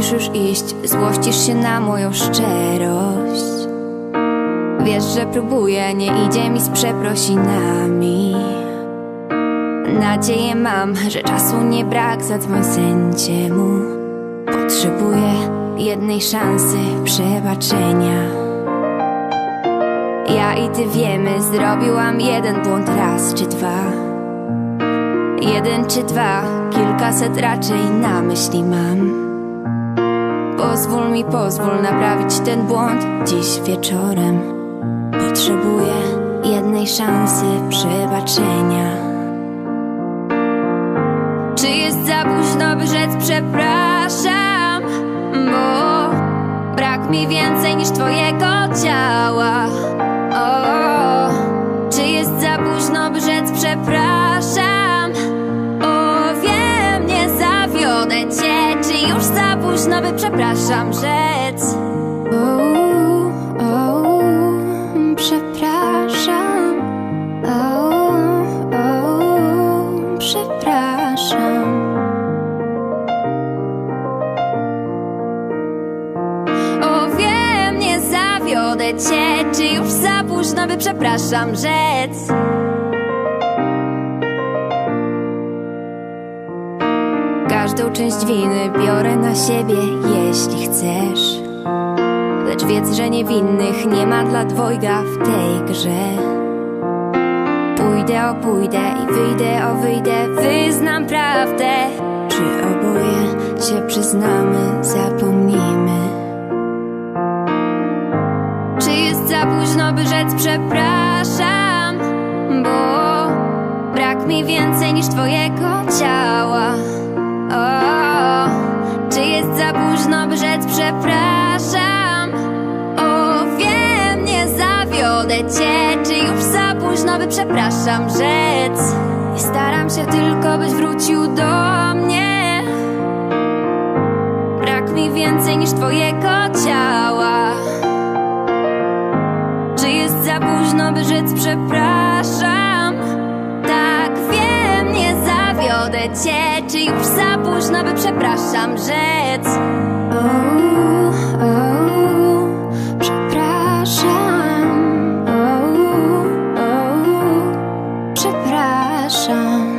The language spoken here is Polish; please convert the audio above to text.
musisz już iść, złościsz się na moją szczerość. Wiesz, że próbuję, nie idzie mi z przeprosinami. Nadzieję mam, że czasu nie brak, zadzwoń sędzie mu. Potrzebuję jednej szansy przebaczenia. Ja i ty wiemy, zrobiłam jeden błąd raz czy dwa. Jeden czy dwa, kilkaset raczej na myśli mam. Pozwól mi, pozwól naprawić ten błąd dziś wieczorem. Potrzebuję jednej szansy przebaczenia. Czy jest za późno, by rzec przepraszam? Bo brak mi więcej niż twojego ciała. Przepraszam rzec? O, o, przepraszam. O, o, przepraszam. O wiem, nie zawiodę cię Czy już za późno, by przepraszam rzec Każdą część winy biorę na siebie, jeśli chcesz Lecz wiedz, że niewinnych nie ma dla dwojga w tej grze Pójdę o pójdę i wyjdę o wyjdę, wyznam prawdę Czy oboje się przyznamy, zapomnijmy czy jest za późno, by rzec przepraszam? Bo brak mi więcej niż twojego ciała. O, czy jest za późno, by rzec przepraszam? O, wiem, nie zawiodę cię. Czy już za późno, by przepraszam rzec? I staram się tylko, byś wrócił do mnie. Brak mi więcej niż twojego cię Czy już za późno, by przepraszam rzec. Przepraszam. Przepraszam.